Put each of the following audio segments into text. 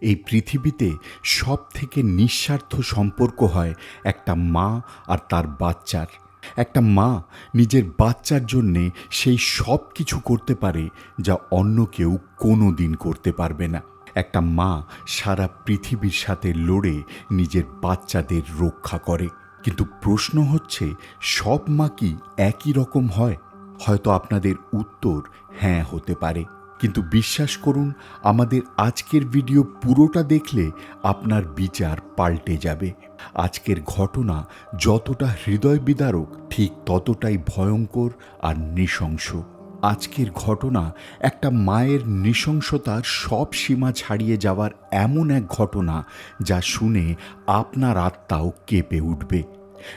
এই পৃথিবীতে সব থেকে নিঃস্বার্থ সম্পর্ক হয় একটা মা আর তার বাচ্চার। একটা মা নিজের বাচ্চার জন্যে সেই সব কিছু করতে পারে যা অন্য কেউ কোনো দিন করতে পারবে না। একটা মা সারা পৃথিবীর সাথে লড়ে নিজের বাচ্চাদের রক্ষা করে। কিন্তু প্রশ্ন হচ্ছে, সব মা কি একই রকম হয়? হয়তো আপনাদের উত্তর হ্যাঁ হতে পারে। কিন্তু বিশ্বাস করুন, আমাদের আজকের ভিডিও পুরোটা দেখলে আপনার বিচার পাল্টে যাবে। আজকের ঘটনা যতটা হৃদয় বিদারক, ঠিক ততটাই ভয়ঙ্কর আর নৃশংস। আজকের ঘটনা একটা মায়ের নৃশংসতার সব সীমা ছাড়িয়ে যাওয়ার এমন এক ঘটনা যা শুনে আপনার আত্মাও কেঁপে উঠবে।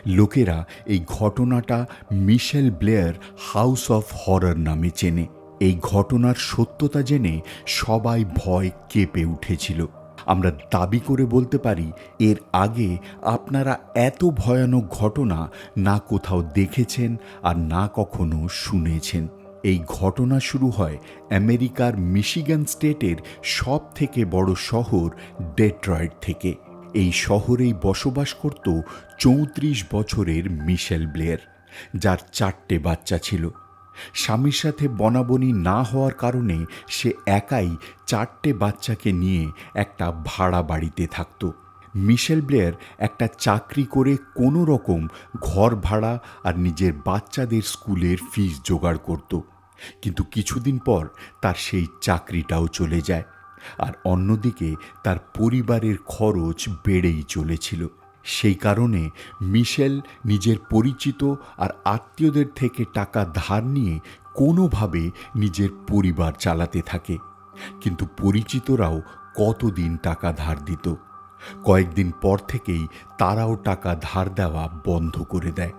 লোকেরা এই ঘটনাটা Michelle Blair house of horror নামে চেনে। এই ঘটনার সত্যতা জেনে সবাই ভয় কেঁপে উঠেছিল। আমরা দাবি করে বলতে পারি, এর আগে আপনারা এত ভয়ানক ঘটনা না কোথাও দেখেছেন আর না কখনো শুনেছেন। এই ঘটনা শুরু হয় আমেরিকার মিশিগান স্টেটের সব থেকে বড় শহর ডেট্রয়েড থেকে। এই শহরেই বসবাস করত চৌত্রিশ বছরের মিশেল ব্লেয়ার, যার চারটে বাচ্চা ছিল। স্বামীর সাথে বনাবনি না হওয়ার কারণে সে একাই চারটে বাচ্চাকে নিয়ে একটা ভাড়া বাড়িতে থাকতো। মিশেল ব্লেয়ার একটা চাকরি করে কোনো রকম ঘর ভাড়া আর নিজের বাচ্চাদের স্কুলের ফিস জোগাড় করত। কিন্তু কিছুদিন পর তার সেই চাকরিটাও চলে যায়। আর অন্যদিকে তার পরিবারের খরচ বেড়েই চলেছিল। সেই কারণে মিশেল নিজের পরিচিত আর আত্মীয়দের থেকে টাকা ধার নিয়ে কোনোভাবে নিজের পরিবার চালাতে থাকে। কিন্তু পরিচিতরাও কতদিন টাকা ধার দিত? কয়েকদিন পর থেকেই তারাও টাকা ধার দেওয়া বন্ধ করে দেয়।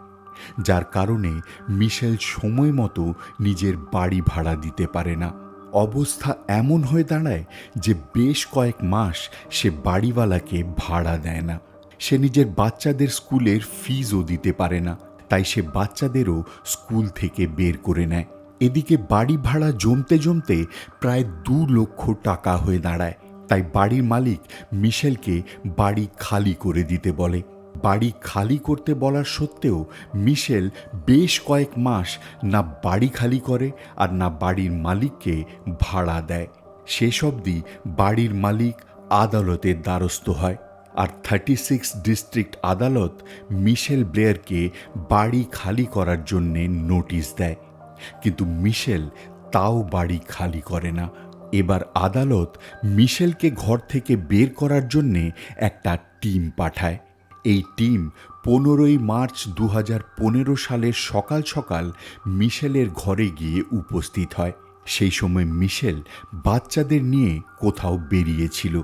যার কারণে মিশেল সময় মতো নিজের বাড়ি ভাড়া দিতে পারে না। অবস্থা এমন হয়ে দাঁড়ায় যে বেশ কয়েক মাস সে বাড়িওয়ালাকে ভাড়া দেয় না। সে নিজের বাচ্চাদের স্কুলের ফিজও দিতে পারে না, তাই সে বাচ্চাদেরও স্কুল থেকে বের করে নেয়। এদিকে বাড়ি ভাড়া জমতে জমতে প্রায় দু লক্ষ টাকা হয়ে দাঁড়ায়, তাই বাড়ির মালিক মিশেলকে বাড়ি খালি করে দিতে বলে। বাড়ি খালি করতে বলার সত্ত্বেও মিশেল বেশ কয়েক মাস না বাড়ি খালি করে আর না বাড়ির মালিককে ভাড়া দেয়। শেষ অবধি বাড়ির মালিক আদালতের দ্বারস্থ হয়। আর থার্টি সিক্স ডিস্ট্রিক্ট আদালত মিশেল ব্লেয়ারকে বাড়ি খালি করার জন্যে নোটিশ দেয়। কিন্তু মিশেল তাও বাড়ি খালি করে না। এবার আদালত মিশেলকে ঘর থেকে বের করার জন্যে একটা টিম পাঠায়। এই টিম পনেরোই মার্চ দু পনেরো সালের সকাল সকাল মিশেলের ঘরে গিয়ে উপস্থিত হয়। সেই সময় মিশেল বাচ্চাদের নিয়ে কোথাও বেরিয়েছিল।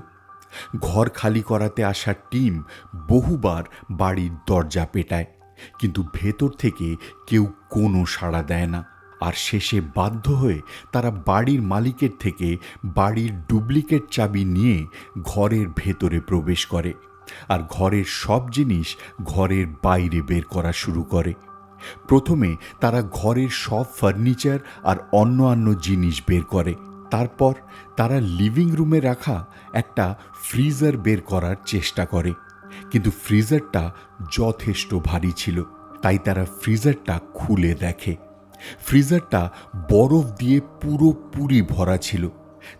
ঘর খালি করাতে আসা টিম বহুবার বাড়ির দরজা পেটায়, কিন্তু ভেতর থেকে কেউ কোনো সাড়া দেয় না। আর শেষে বাধ্য হয়ে তারা বাড়ির মালিকের থেকে বাড়ির ডুপ্লিকেট চাবি নিয়ে ঘরের ভেতরে প্রবেশ করে। আর ঘরের সব জিনিস ঘরের বাইরে বের করা শুরু করে। প্রথমে তারা ঘরের সব ফার্নিচার আর অন্য অন্য জিনিস বের করে। তারপর তারা লিভিং রুমে রাখা একটা ফ্রিজার বের করার চেষ্টা করে। কিন্তু ফ্রিজারটা যথেষ্ট ভারী ছিল, তাই তারা ফ্রিজারটা খুলে দেখে। ফ্রিজারটা বরফ দিয়ে পুরোপুরি ভরা ছিল,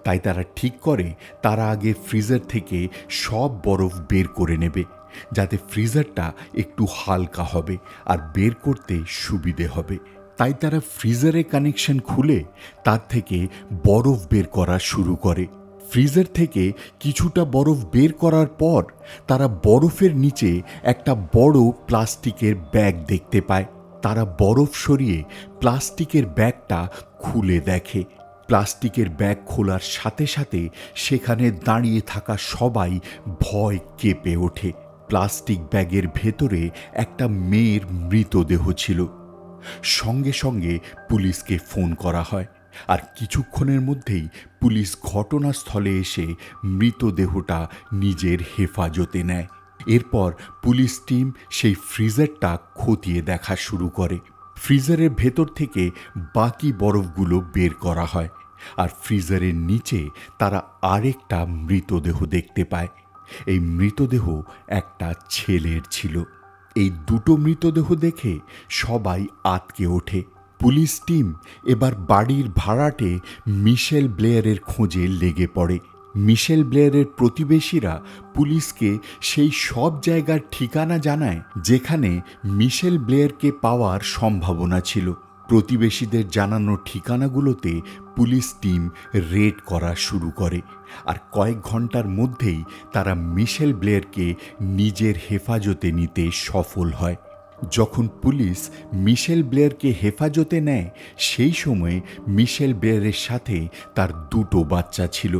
তাই তারা ঠিক করে তারা আগে ফ্রিজার থেকে সব বরফ বের করে নেবে, যাতে ফ্রিজারটা একটু হালকা হবে আর বের করতে সুবিধে হবে। তাই তারা ফ্রিজারে কানেকশন খুলে তার থেকে বরফ বের করা শুরু করে। ফ্রিজার থেকে কিছুটা বরফ বের করার পর তারা বরফের নিচে একটা বড় প্লাস্টিকের ব্যাগ দেখতে পায়। তারা বরফ সরিয়ে প্লাস্টিকের ব্যাগটা খুলে দেখে। প্লাস্টিকের ব্যাগ খোলার সাথে সাথে সেখানে দাঁড়িয়ে থাকা সবাই ভয় কেঁপে ওঠে। প্লাস্টিক ব্যাগের ভেতরে একটা মেয়ের মৃতদেহ ছিল। সঙ্গে সঙ্গে পুলিশকে ফোন করা হয় আর কিছুক্ষণের মধ্যেই পুলিশ ঘটনাস্থলে এসে মৃতদেহটা নিজের হেফাজতে নেয়। এরপর পুলিশ টিম সেই ফ্রিজারটা খতিয়ে দেখা শুরু করে। ফ্রিজারের ভেতর থেকে বাকি বরফগুলো বের করা হয় আর ফ্রিজারের নিচে তারা আরেকটা মৃতদেহ দেখতে পায়। এই মৃতদেহ একটা ছেলের ছিল। এই দুটো মৃতদেহ দেখে সবাই আতকে ওঠে। পুলিশ টিম এবার বাড়ির ভাড়াটে মিশেল ব্লেয়ারের খোঁজে লেগে পড়ে। মিশেল ব্লেয়ারের প্রতিবেশীরা পুলিশকে সেই সব জায়গার ঠিকানা জানায়, যেখানে মিশেল ব্লেয়ারকে পাওয়ার সম্ভাবনা ছিল। প্রতিবেশীদের জানানো ঠিকানাগুলোতে পুলিশ টিম রেড করা শুরু করে আর কয়েক ঘণ্টার মধ্যেই তারা মিশেল ব্লেয়ারকে নিজের হেফাজতে নিতে সফল হয়। যখন পুলিশ মিশেল ব্লেয়ারকে হেফাজতে নেয়, সেই সময়ে মিশেল ব্লেয়ারের সাথে তার দুটো বাচ্চা ছিল।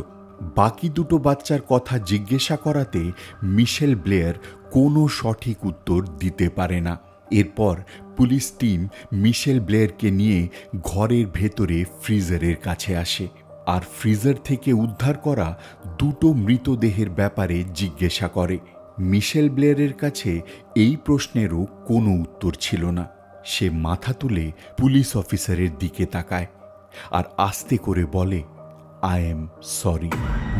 বাকি দুটো বাচ্চার কথা জিজ্ঞাসা করাতে মিশেল ব্লেয়ার কোনো সঠিক উত্তর দিতে পারে না। এরপর পুলিশ টিম মিশেল ব্লেয়ারকে নিয়ে ঘরের ভেতরে ফ্রিজারের কাছে আসে। আর ফ্রিজার থেকে উদ্ধার করা দুটো মৃতদেহের ব্যাপারে জিজ্ঞাসা করে। মিশেল ব্লেয়ারের কাছে এই প্রশ্নেরও কোনো উত্তর ছিল না। সে মাথা তুলে পুলিশ অফিসারের দিকে তাকায় আর আস্তে করে বলে, I am sorry.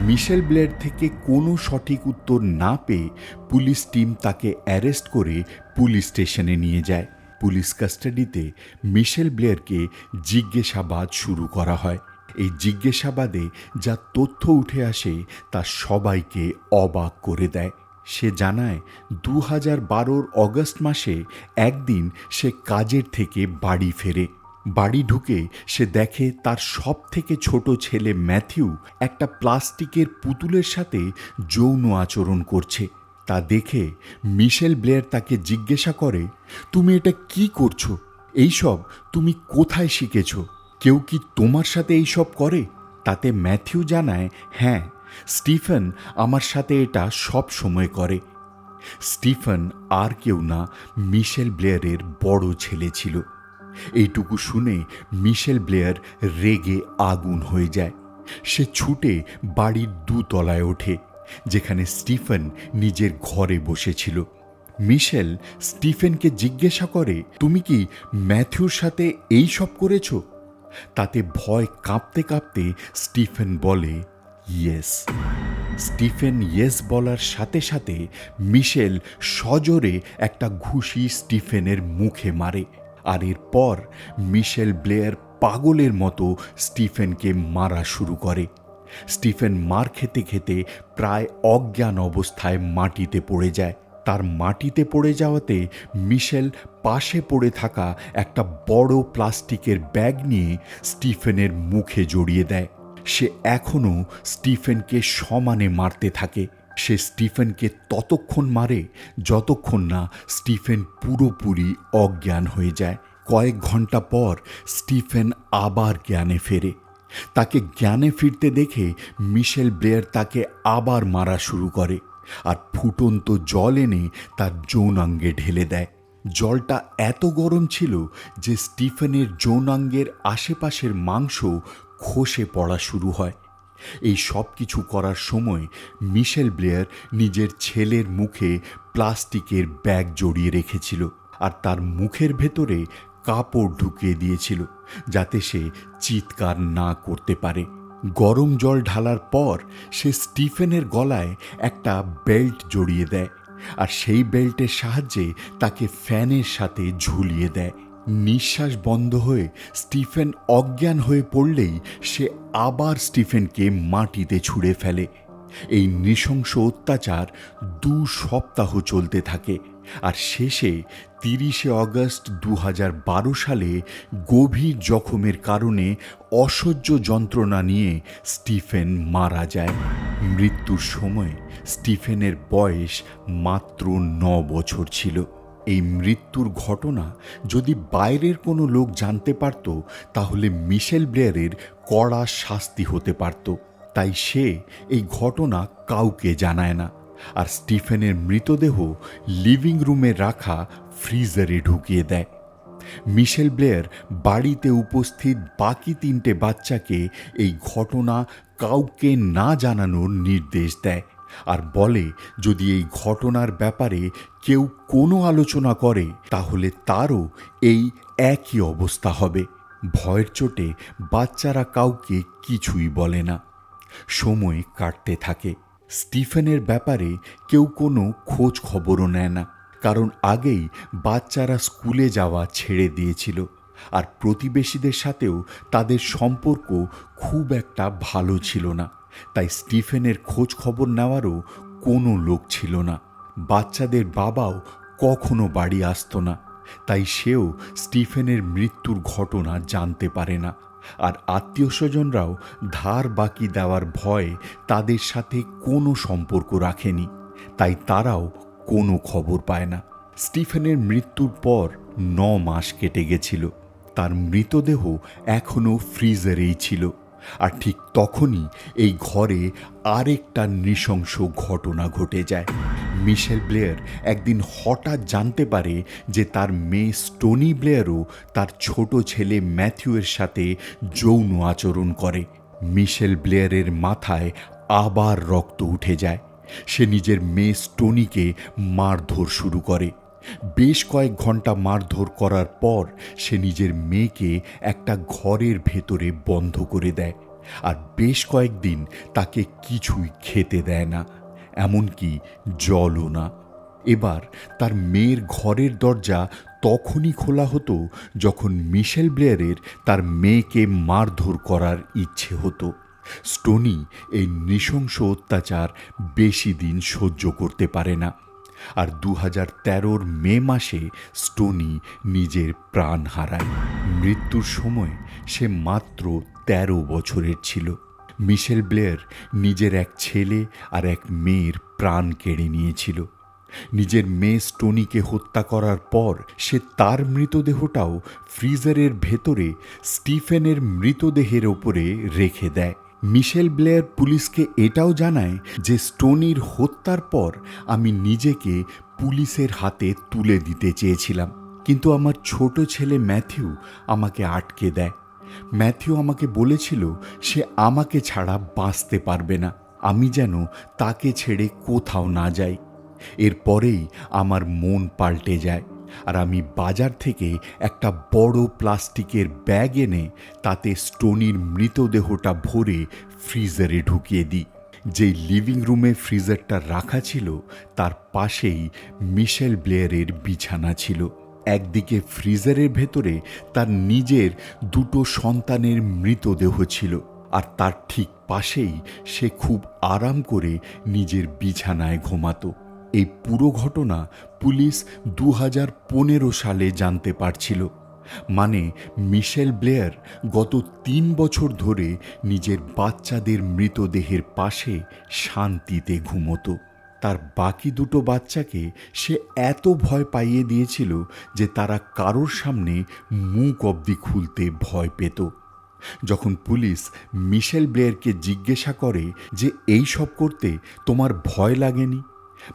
Michelle Blair থেকে কোনো সঠিক উত্তর না পেয়ে পুলিশ টিম তাকে অ্যারেস্ট করে পুলিশ স্টেশনে নিয়ে যায়। পুলিশ কাস্টাডিতে মিশেল ব্লেয়ারকে জিজ্ঞাসাবাদ শুরু করা হয়। এই জিজ্ঞাসাবাদে যা তথ্য উঠে আসে তা সবাইকে অবাক করে দেয়। সে জানায় দু হাজার বারোর অগস্ট মাসে একদিন সে কাজের থেকে বাড়ি ফেরে। বাড়ি ঢুকে সে দেখে তার সব থেকে ছোট ছেলে ম্যাথিউ একটা প্লাস্টিকের পুতুলের সাথে যৌন আচরণ করছে। তা দেখে মিশেল ব্লেয়ার তাকে জিজ্ঞাসা করে, তুমি এটা কি করছ? এইসব তুমি কোথায় শিখেছ? কেউ কি তোমার সাথে এইসব করে? তাতে ম্যাথিউ জানায় হ্যাঁ স্টিফেন আমার সাথে এটা সব সময় করে। স্টিফেন আর কেউ না, মিশেল ব্লেয়ারের বড় ছেলে ছিল। এইটুকু শুনে মিশেল ব্লেয়ার রেগে আগুন হয়ে যায়। সে ছুটে বাড়ির দুতলায় ওঠে। যেখানে স্টিফেন নিজের ঘরে বসেছিল। মিশেল স্টিফেনকে জিজ্ঞাসা করে, তুমি কি ম্যাথিউর সাথে এই সব করেছ? তাতে ভয় কাঁপতে কাঁপতে স্টিফেন বলে, ইয়েস। স্টিফেন ইয়েস বলার সাথে সাথে মিশেল সজোরে একটা ঘুষি স্টিফেনের মুখে মারে। আর এরপর মিশেল ব্লেয়ার পাগলের মতো স্টিফেনকে মারা শুরু করে। স্টিফেন মার খেতে খেতে প্রায় অজ্ঞান অবস্থায় মাটিতে পড়ে যায়। তার মাটিতে পড়ে যাওয়াতে মিশেল পাশে পড়ে থাকা একটা বড় প্লাস্টিকের ব্যাগ নিয়ে স্টিফেনের মুখে জড়িয়ে দেয়। সে এখনও স্টিফেনকে সমানে মারতে থাকে। সে স্টিফেনকে ততক্ষণ মারে যতক্ষণ না স্টিফেন পুরোপুরি অজ্ঞান হয়ে যায়। কয়েক ঘণ্টা পর স্টিফেন আবার জ্ঞানে ফেরে। তাকে জ্ঞানে ফিরতে দেখে মিশেল ব্লেয়ার তাকে আবার মারা শুরু করে আর ফুটন্ত জল এনে তার যৌনাঙ্গে ঢেলে দেয়। জলটা এত গরম ছিল যে স্টিফেনের যৌনাঙ্গের আশেপাশের মাংস খসে পড়া শুরু হয়। এই সব কিছু করার সময় মিশেল ব্লেয়ার নিজের ছেলের মুখে প্লাস্টিকের ব্যাগ জড়িয়ে রেখেছিল আর তার মুখের ভেতরে কাপড় ঢুকিয়ে দিয়েছিল যাতে সে চিৎকার না করতে পারে। গরম জল ঢালার পর সে স্টিফেনের গলায় একটা বেল্ট জড়িয়ে দেয় আর সেই বেল্টের সাহায্যে তাকে ফ্যানের সাথে ঝুলিয়ে দেয়। নিঃশ্বাস বন্ধ হয়ে স্টিফেন অজ্ঞান হয়ে পড়লেই সে আবার স্টিফেনকে মাটিতে ছুঁড়ে ফেলে। এই নৃশংস অত্যাচার দু সপ্তাহ চলতে থাকে আর শেষে তিরিশে অগস্ট দু হাজার বারো সালে গভীর জখমের কারণে অসহ্য যন্ত্রণা নিয়ে স্টিফেন মারা যায়। মৃত্যুর সময় স্টিফেনের বয়স মাত্র ন বছর ছিল। এই মৃত্যুর ঘটনা যদি বাইরের কোনো লোক জানতে পারত, তাহলে মিশেল ব্লেয়ারের কড়া শাস্তি হতে পারত। তাই সে এই ঘটনা কাউকে জানায় না। আর স্টিফেনের মৃতদেহ লিভিং রুমে রাখা ফ্রিজারে ঢুকিয়ে দেয়। মিশেল ব্লেয়ার বাড়িতে উপস্থিত বাকি তিনটে বাচ্চাকে এই ঘটনা কাউকে না জানানোর নির্দেশ দেয় আর বলে, যদি এই ঘটনার ব্যাপারে কেউ কোনো আলোচনা করে, তাহলে তারও এই একই অবস্থা হবে। ভয়ের চোটে বাচ্চারা কাউকে কিছুই বলে না। সময় কাটতে থাকে। স্টিফেনের ব্যাপারে কেউ কোনো খোঁজ খবরও নেয় না, কারণ আগেই বাচ্চারা স্কুলে যাওয়া ছেড়ে দিয়েছিল আর প্রতিবেশীদের সাথেও তাদের সম্পর্ক খুব একটা ভালো ছিল না। তাই স্টিফেনের খোঁজ খবর নেওয়ারও কোনো লোক ছিল না। বাচ্চাদের বাবাও কখনো বাড়ি আসতো না, তাই সেও স্টিফেনের মৃত্যুর ঘটনা জানতে পারে না। আর আত্মীয় স্বজনরাও ধার বাকি দেওয়ার ভয়ে তাদের সাথে কোনো সম্পর্ক রাখেনি, তাই তারাও কোনো খবর পায় না। স্টিফেনের মৃত্যুর পর ন মাস কেটে গেছিল, তার মৃতদেহ এখনও ফ্রিজারেই ছিল। আর ঠিক তখনই এই ঘরে আরেকটা নৃশংস ঘটনা ঘটে যায়। মিশেল ব্লেয়ার একদিন হঠাৎ জানতে পারে যে তার মেয়ে স্টোনি ব্লেয়ারও তার ছোট ছেলে ম্যাথিউয়ের সাথে যৌন আচরণ করে। মিশেল ব্লেয়ারের মাথায় আবার রক্ত উঠে যায়। সে নিজের মেয়ে স্টোনিকে মারধর শুরু করে। বেশ কয়েক ঘণ্টা মারধর করার পর সে নিজের মেয়েকে একটা ঘরের ভেতরে বন্ধ করে দেয় আর বেশ কয়েকদিন তাকে কিছুই খেতে দেয় না, এমনকি জলও না। এবার তার মেয়ের ঘরের দরজা তখনই খোলা হতো যখন মিশেল ব্লেয়ারের তার মেয়েকে মারধর করার ইচ্ছে হতো। স্টোনি এই নৃশংস অত্যাচার বেশি দিন সহ্য করতে পারে না। আর দু হাজার তেরোর মে মাসে স্টোনি নিজের প্রাণ হারায়। মৃত্যুর সময় সে মাত্র তেরো বছরের ছিল। মিশেল ব্লেয়ার নিজের এক ছেলে আর এক মেয়ের প্রাণ কেড়ে নিয়েছিল। নিজের মেয়ে স্টোনিকে হত্যা করার পর সে তার মৃতদেহটাও ফ্রিজারের ভেতরে স্টিফেনের মৃতদেহের ওপরে রেখে দেয়। মিশেল ব্লেয়ার পুলিশকে এটাও জানায় যে স্টোনির হত্যার পর আমি নিজেকে পুলিশের হাতে তুলে দিতে চেয়েছিলাম। কিন্তু আমার ছোট ছেলে ম্যাথিউ আমাকে আটকে দেয়। ম্যাথিউ আমাকে বলেছিল, সে আমাকে ছাড়া বাঁচতে পারবে না। আমি যেন তাকে ছেড়ে কোথাও না যাই। এরপরেই আমার মন পাল্টে যায়। আর আমি বাজার থেকে একটা বড় প্লাস্টিকের ব্যাগ এনে তাতে স্টোনির মৃতদেহটা ভরে ফ্রিজারে ঢুকিয়ে দিই। যেই লিভিং রুমে ফ্রিজারটা রাখা ছিল, তার পাশেই মিশেল ব্লেয়ারের বিছানা ছিল। একদিকে ফ্রিজারের ভেতরে তার নিজের দুটো সন্তানের মৃতদেহ ছিল, আর তার ঠিক পাশেই সে খুব আরাম করে নিজের বিছানায় ঘুমাতো। এই পুরো ঘটনা পুলিশ দু হাজার পনেরো সালে জানতে পারছিল। মানে মিশেল ব্লেয়ার গত তিন বছর ধরে নিজের বাচ্চাদের মৃতদেহের পাশে শান্তিতে ঘুমতো। তার বাকি দুটো বাচ্চাকে সে এত ভয় পাইয়ে দিয়েছিল যে তারা কারোর সামনে মুখ অবধি খুলতে ভয় পেত। যখন পুলিশ মিশেল ব্লেয়ারকে জিজ্ঞাসা করে যে, এই সব করতে তোমার ভয় লাগেনি?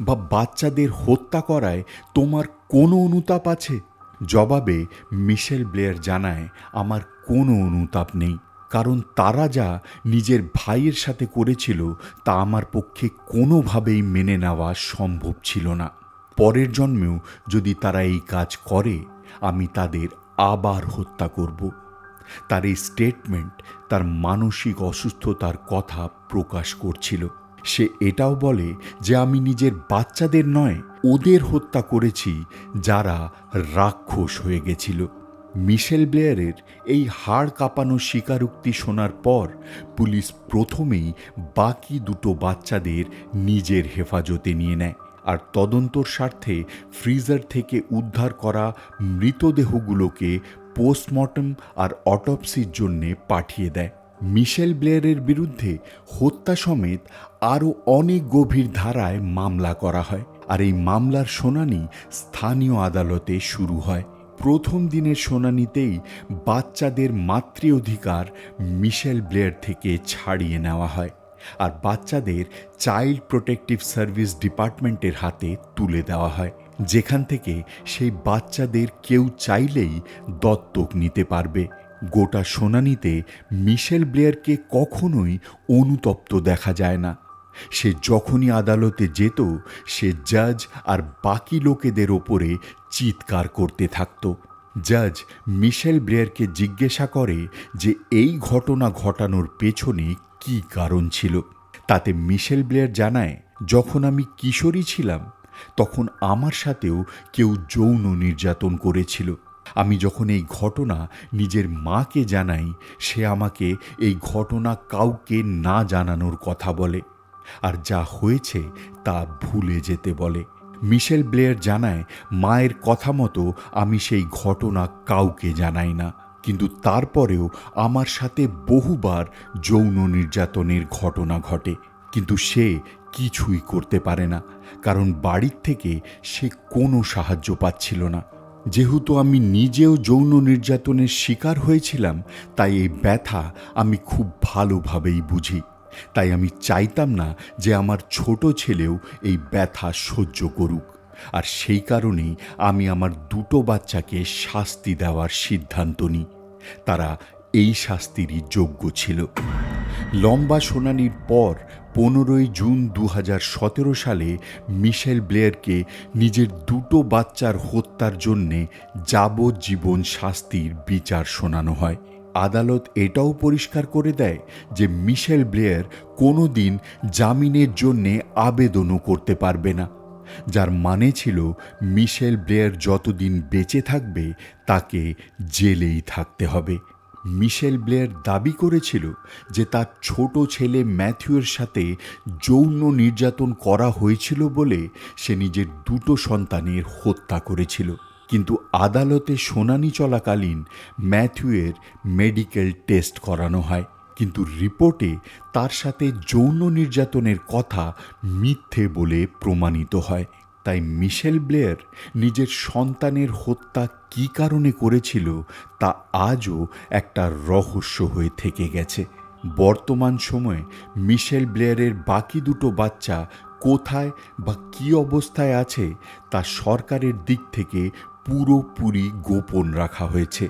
বা বাচ্চাদের হত্যা করায় তোমার কোনো অনুতাপ আছে? জবাবে মিশেল ব্লেয়ার জানায়, আমার কোনো অনুতাপ নেই। কারণ তারা যা নিজের ভাইয়ের সাথে করেছিল, তা আমার পক্ষে কোনোভাবেই মেনে নেওয়া সম্ভব ছিল না। পরের জন্মেও যদি তারা এই কাজ করে, আমি তাদের আবার হত্যা করব। তার এই স্টেটমেন্ট তার মানসিক অসুস্থতার কথা প্রকাশ করছিল। সে এটাও বলে যে আমি নিজের বাচ্চাদের নয়, ওদের হত্যা করেছি যারা রাক্ষস হয়ে গেছিল। মিশেল ব্লেয়ারের এই হাড় কাঁপানো স্বীকারোক্তি শোনার পর পুলিশ প্রথমেই বাকি দুটো বাচ্চাদের নিজের হেফাজতে নিয়ে নেয় আর তদন্তর স্বার্থে ফ্রিজার থেকে উদ্ধার করা মৃতদেহগুলোকে পোস্টমর্টম আর অটপসির জন্যে পাঠিয়ে দেয়। মিশেল ব্লেয়ারের বিরুদ্ধে হত্যা সমেত আরও অনেক গভীর ধারায় মামলা করা হয়। আর এই মামলার শুনানি স্থানীয় আদালতে শুরু হয়। প্রথম দিনের শুনানিতেই বাচ্চাদের মাতৃ অধিকার মিশেল ব্লেয়ার থেকে ছাড়িয়ে নেওয়া হয়। আর বাচ্চাদের চাইল্ড প্রোটেক্টিভ সার্ভিস ডিপার্টমেন্টের হাতে তুলে দেওয়া হয়। যেখান থেকে সেই বাচ্চাদের কেউ চাইলেই দত্তক নিতে পারবে। গোটা শুনানিতে মিশেল ব্লেয়ারকে কখনোই অনুতপ্ত দেখা যায় না। সে যখনই আদালতে যেত, সে জাজ আর বাকি লোকেদের ওপরে চিৎকার করতে থাকত। জাজ মিশেল ব্লেয়ারকে জিজ্ঞাসা করে যে এই ঘটনা ঘটানোর পেছনে কী কারণ ছিল। তাতে মিশেল ব্লেয়ার জানায়, যখন আমি কিশোরী ছিলাম, তখন আমার সাথেও কেউ যৌন নির্যাতন করেছিল। আমি যখন এই ঘটনা নিজের মাকে জানাই, সে আমাকে এই ঘটনা কাউকে না জানানোর কথা বলে। আর যা হয়েছে তা ভুলে যেতে বলে। মিশেল ব্লেয়ার জানায়, মায়ের কথা মতো আমি সেই ঘটনা কাউকে জানাই না। কিন্তু তারপরেও আমার সাথে বহুবার যৌন নির্যাতনের ঘটনা ঘটে। কিন্তু সে কিছুই করতে পারে না। কারণ বাড়ির থেকে সে কোনো সাহায্য পাচ্ছিল না। যেহেতু আমি নিজেও যৌন নির্যাতনের শিকার হয়েছিলাম, তাই এই ব্যথা আমি খুব ভালোভাবেই বুঝি। তাই আমি চাইতাম না যে আমার ছোট ছেলেও এই ব্যথা সহ্য করুক। আর সেই কারণেই আমি আমার দুটো বাচ্চাকে শাস্তি দেওয়ার সিদ্ধান্ত নিই। তারা এই শাস্তিরই যোগ্য ছিল। লম্বা শুনানির পর পনেরোই জুন দু সালে মিশেল ব্লেয়ারকে নিজের দুটো বাচ্চার হত্যার জন্যে যাবজ্জীবন শাস্তির বিচার শোনানো হয়। আদালত এটাও পরিষ্কার করে দেয় যে মিশেল ব্লেয়ার কোনো দিন জামিনের জন্যে আবেদনও করতে পারবে না। যার মানে ছিল মিশেল ব্লেয়ার যতদিন বেঁচে থাকবে তাকে জেলেই থাকতে হবে। মিশেল ব্লেয়ার দাবি করেছিল যে তার ছোট ছেলে ম্যাথিউয়ের সাথে যৌন নির্যাতন করা হয়েছিল বলে সে নিজের দুটো সন্তানের হত্যা করেছিল। কিন্তু আদালতে শুনানি চলাকালীন ম্যাথিউয়ের মেডিকেল টেস্ট করানো হয়। কিন্তু রিপোর্টে তার সাথে যৌন নির্যাতনের কথা মিথ্যে বলে প্রমাণিত হয়। তাই মিশেল ব্লেয়ার নিজের সন্তানের হত্যা কী কারণে করেছিল তা আজও একটা রহস্য হয়ে থেকে গেছে। বর্তমান সময়ে মিশেল ব্লেয়ারের বাকি দুটো বাচ্চা কোথায় বা কী অবস্থায় আছে তা সরকারের দিক থেকে পুরোপুরি গোপন রাখা হয়েছে।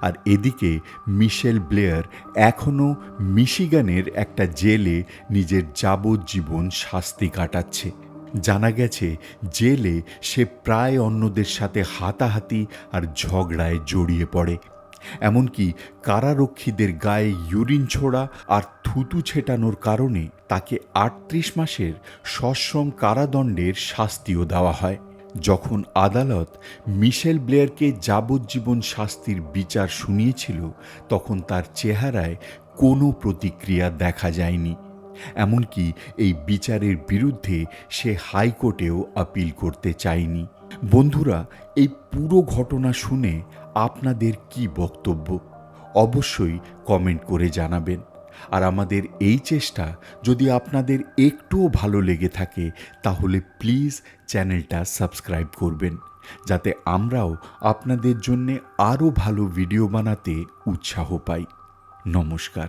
আর এদিকে মিশেল ব্লেয়ার এখনও মিশিগানের একটা জেলে নিজের যাবজ্জীবন শাস্তি কাটাচ্ছে। জানা গেছে, জেলে সে প্রায় অন্যদের সাথে হাতাহাতি আর ঝগড়ায় জড়িয়ে পড়ে। এমনকি কারারক্ষীদের গায়ে ইউরিন ছোড়া আর থুতু ছেটানোর কারণে তাকে আটত্রিশ মাসের সশ্রম কারাদণ্ডের শাস্তিও দেওয়া হয়। যখন আদালত মিশেল ব্লেয়ারকে যাবজ্জীবন শাস্তির বিচার শুনিয়েছিল, তখন তার চেহারায় কোনো প্রতিক্রিয়া দেখা যায়নি। এমনকি এই বিচারের বিরুদ্ধে সে হাইকোর্টেও আপিল করতে চায়নি। বন্ধুরা, এই পুরো ঘটনা শুনে আপনাদের কি বক্তব্য? অবশ্যই কমেন্ট করে জানাবেন। আর আমাদের এই চেষ্টা যদি আপনাদের একটুও ভালো লেগে থাকে, তাহলে প্লিজ চ্যানেলটা সাবস্ক্রাইব করবেন। যাতে আমরাও আপনাদের জন্যে আরও ভালো ভিডিও বানাতে উৎসাহ পাই। নমস্কার।